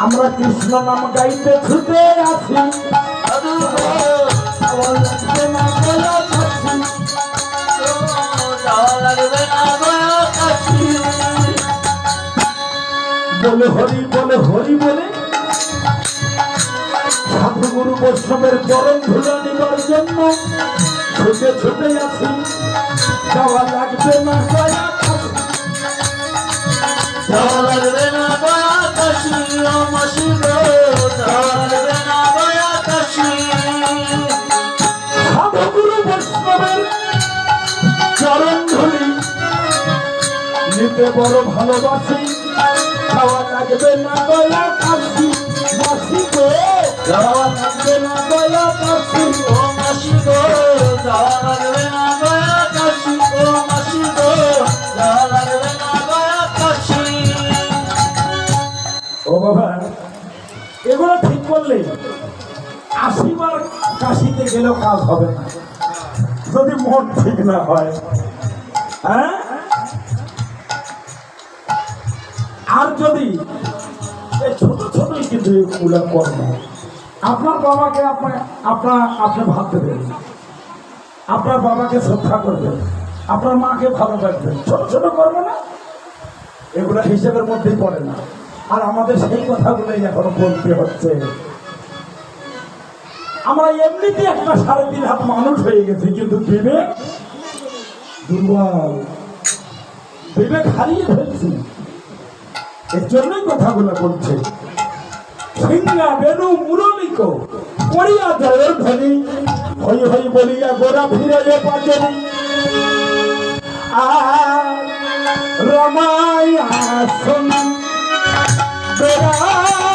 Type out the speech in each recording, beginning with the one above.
আমরা কৃষ্ণ নাম গাইতে ছুটে আছি বলে হরি বলে হরি, বলে। সাধু গুরু বৈষ্ণবের চরণ ধুলা নিবার জন্য ছুটে ছুটে আছি যাওয়া লাগবে না যাওয়া লাগবে না নিতে বড় ভালোবাসি যাওয়া লাগবে না গয়া কাছি মাসি গো যাওয়া লাগবে না গয়া কাছি ও মাসি গো। আশিবার কাশিতে গেলেও কাজ হবে না। যদি মন ঠিক না হয়। হ্যাঁ? আর যদি ছোট ছোটই কিন্তু এগুলো কর্ম, আপনার বাবাকে আপনার আপনার, আপনি ভাবতে দেবেন আপনার বাবাকে শ্রদ্ধা করবেন। আপনার মাকে ভালোবাসবেন। ছোট ছোট কর্ম না। এগুলো হিসেবের মধ্যেই পড়ে না। আর আমাদের সেই কথাগুলোই এখনও বলতে হচ্ছে। আমরা এমনিতে একটা সাড়ে তিন হাত মানুষ হয়ে গেছি, কিন্তু বিবেক দুর্বল। বিবেক হারিয়ে ফেলছি। এর জন্যই কথাগুলো বলছে। সিংহা বেনু মুরলিক করিয়া জয়ের ধ্বনি। হই হই বলিয়া গোরা ফিরে পাচনি। আর বেড়ানন্দ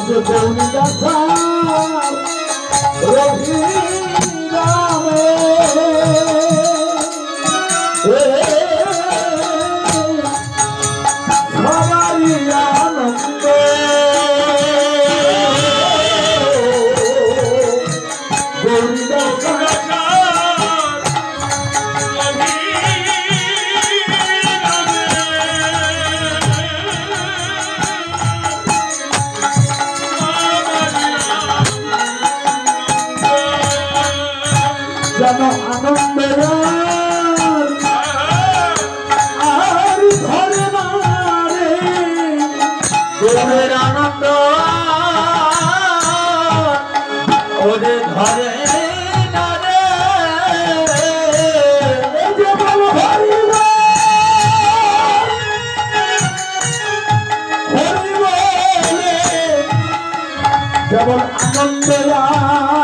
যে গৌরী গাথা রবি রামে সবারই আনন্দ গৌরী গাথা আনন্দ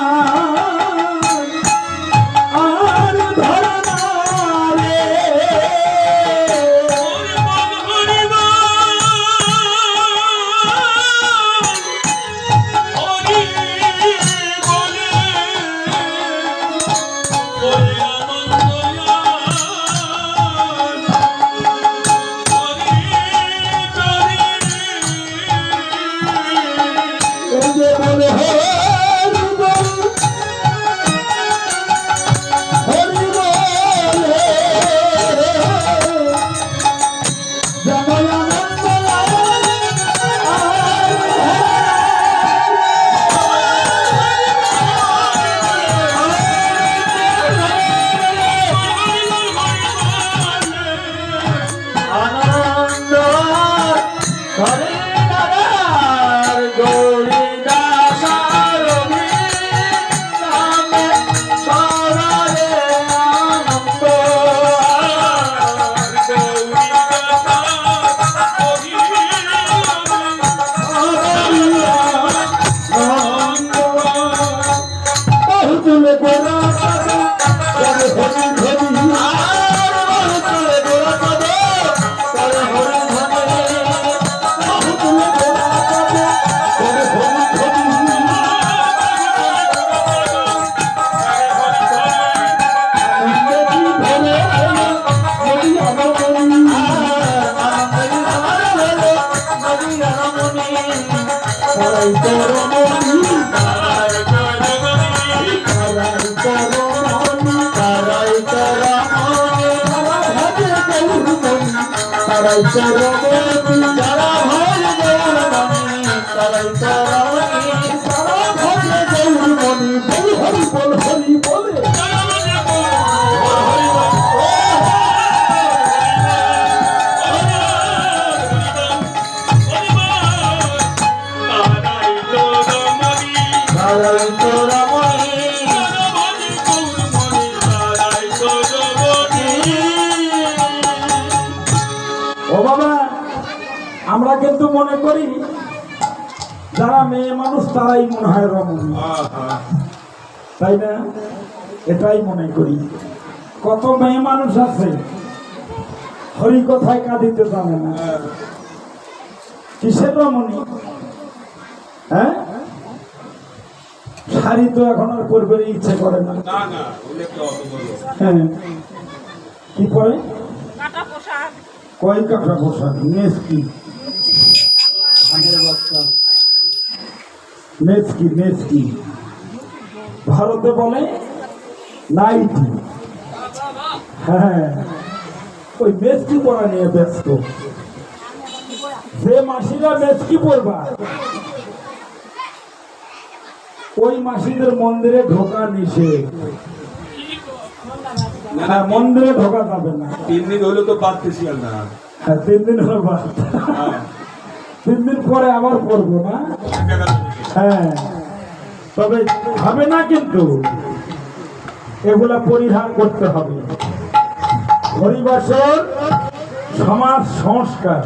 তারাই বল হরি বল কিন্তু মনে করি যারা মেয়ে মানুষ তারাই মনে হয় রমণী। তাই না? এটাই মনে করি। কত মেয়ে মানুষ আছে হরি কথায় কাঁদিতে জানে না। কিসের রমণী? হ্যাঁ? শাড়ি তো এখন আর পরবে ইচ্ছে করে না। হ্যাঁ। কি পরে? পোশাক। কয় কাঁকড়া পোশাক? মেস কি? ধানের বস্তা মেস কি মেস কি ভারতে বলে নাইটি। হ্যাঁ ওই মেসকি পড়া নিয়ে ব্যস্ত। যে মাসিরা মেসকি পড়বা ওই মাসিদের মন্দিরে ঢোকা নিষেধ। হ্যাঁ মন্দিরে ঢোকা যাবে না। তিন দিন হলে তো পারতেছি আর না হ্যাঁ তিন দিন হলো বাদ। তিন দিন পরে আবার পড়ব না? হ্যাঁ। তবে হবে না কিন্তু। এগুলা পরিহার করতে হবে। হরিবাসর সমাজ সংস্কার।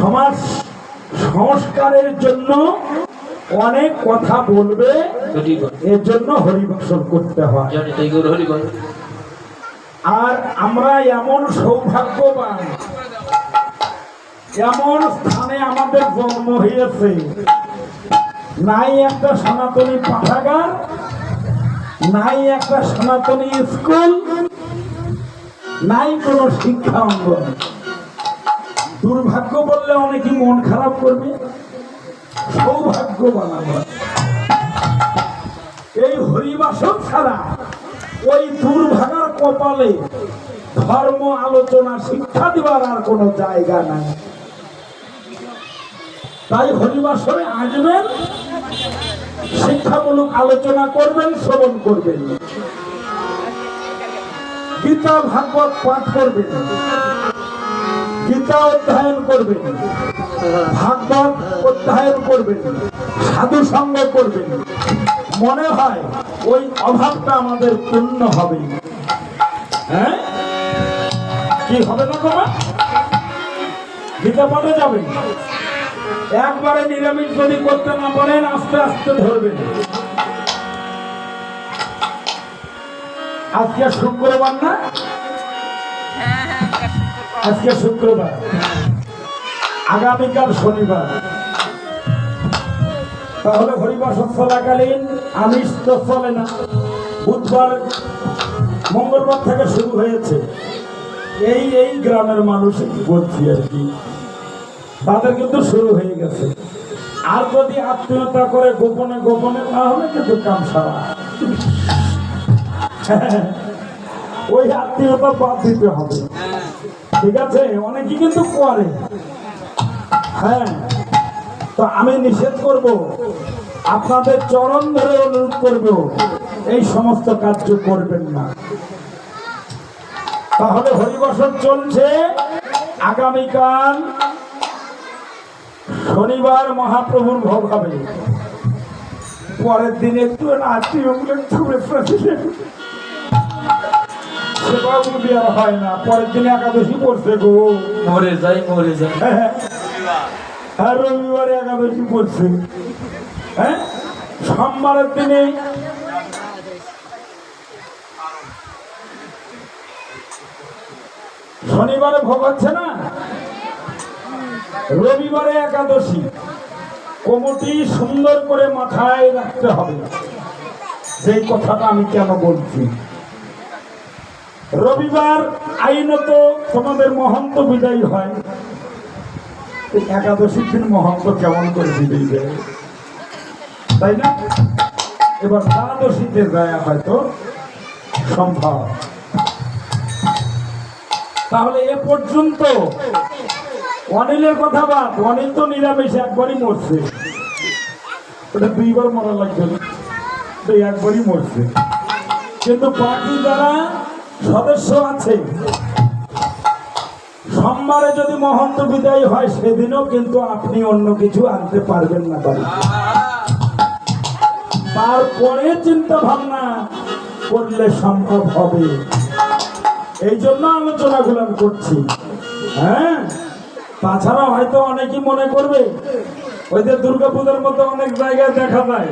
সমাজ সংস্কারের জন্য অনেক কথা বলবে এর জন্য হরিবাসন করতে হয়। আর আমরা এমন সৌভাগ্যবান এমন স্থানে আমাদের জন্ম হয়েছে, নাই একটা সনাতনী পাঠাগার, নাই একটা সনাতনী স্কুল, নাই কোনো শিক্ষা অঙ্গন। দুর্ভাগ্য বললে অনেকে মন খারাপ করবে সৌভাগ্যবান আমরা এই হরিবাসন ছাড়া ওই দুর্ভাগার কপালে ধর্ম, আলোচনা, শিক্ষা দেওয়ার আর কোনো জায়গা নাই। তাই হরিবাসরে আসবেন, শিক্ষামূলক আলোচনা করবেন, শ্রবণ করবেন। গীতা ভাগবত পাঠ করবেন। গীতা অধ্যয়ন করবেন। ভাগবত অধ্যয়ন করবেন। সাধু সঙ্গ করবেন। মনে হয় ওই অভাবটা আমাদের পূর্ণ হবে। হ্যাঁ? কি হবে না তোমার? গীতা পাঠে যাবেন? একবারে নিরামিষ যদি করতে না পারেন আস্তে আস্তে ধরবেন। আজকে শুক্রবার না? হ্যাঁ হ্যাঁ। আজকে শুক্রবার। আগামীকাল শনিবার। তাহলে হরিবাস চলাকালীন আমিষ তো চলে না। বুধবার মঙ্গলবার থেকে শুরু হয়েছে। এই এই গ্রামের মানুষ বলছি আর কি। তাদের কিন্তু শুরু হয়ে গেছে। আর যদি আত্মীয়তা করে গোপনে গোপনে, তাহলে কিন্তু কাম সারা। ওই আত্মীয়তা বাদ দিতে হবে। ঠিক আছে? অনেকে কিন্তু করে। হ্যাঁ। তো আমি নিষেধ করব, আপনাদের চরণ ধরে অনুরোধ করব, এই সমস্ত কার্য করবেন না। তাহলে হরিবসন চলছে। আগামীকাল শনিবার মহাপ্রভুর ভোগ হবে। পরের দিন একটু আত্মীয়গুলো ছুড়ে ফেলেছিলেন সেবাগুলো দেওয়া হয় না। পরের দিন একাদশী পড়ছে গো। মরে যাই মরে যাই। হ্যাঁ রবিবারে একাদশী পড়ছে। হ্যাঁ সোমবারের দিনে শনিবারে ভোগ হচ্ছে না? রবিবারে একাদশী। কমিটি সুন্দর করে মাথায় রাখতে হবে। সেই কথাটা আমি কেন বলছি? রবিবার আইনত তোমাদের মহন্ত বিদায় হয়। একাদশীর দিন মহন্ত কেমন করে বিদায় দেয়? তাই না? এবার দ্বাদশীতে যায় হয়তো সম্ভব। তাহলে এ পর্যন্ত অনিলের কথা বাদ, অনিল তো নিরামিষে, একবারই মরছে। ওটা দুইবার মরা লাগবে তো একবারই মরছে। কিন্তু বাকি যারা সদস্য আছে, সোমবারে যদি মহন্ত বিদায় হয়, সেদিনও কিন্তু আপনি অন্য কিছু আনতে পারবেন না বাড়ি। তারপরে চিন্তা ভাবনা করলে সম্ভব হবে। এই জন্য আলোচনাগুলো আমি করছি। হ্যাঁ? তাছাড়া হয়তো অনেকেই মনে করবে ওই যে দুর্গাপূজার মতো অনেক জায়গায় দেখা যায়।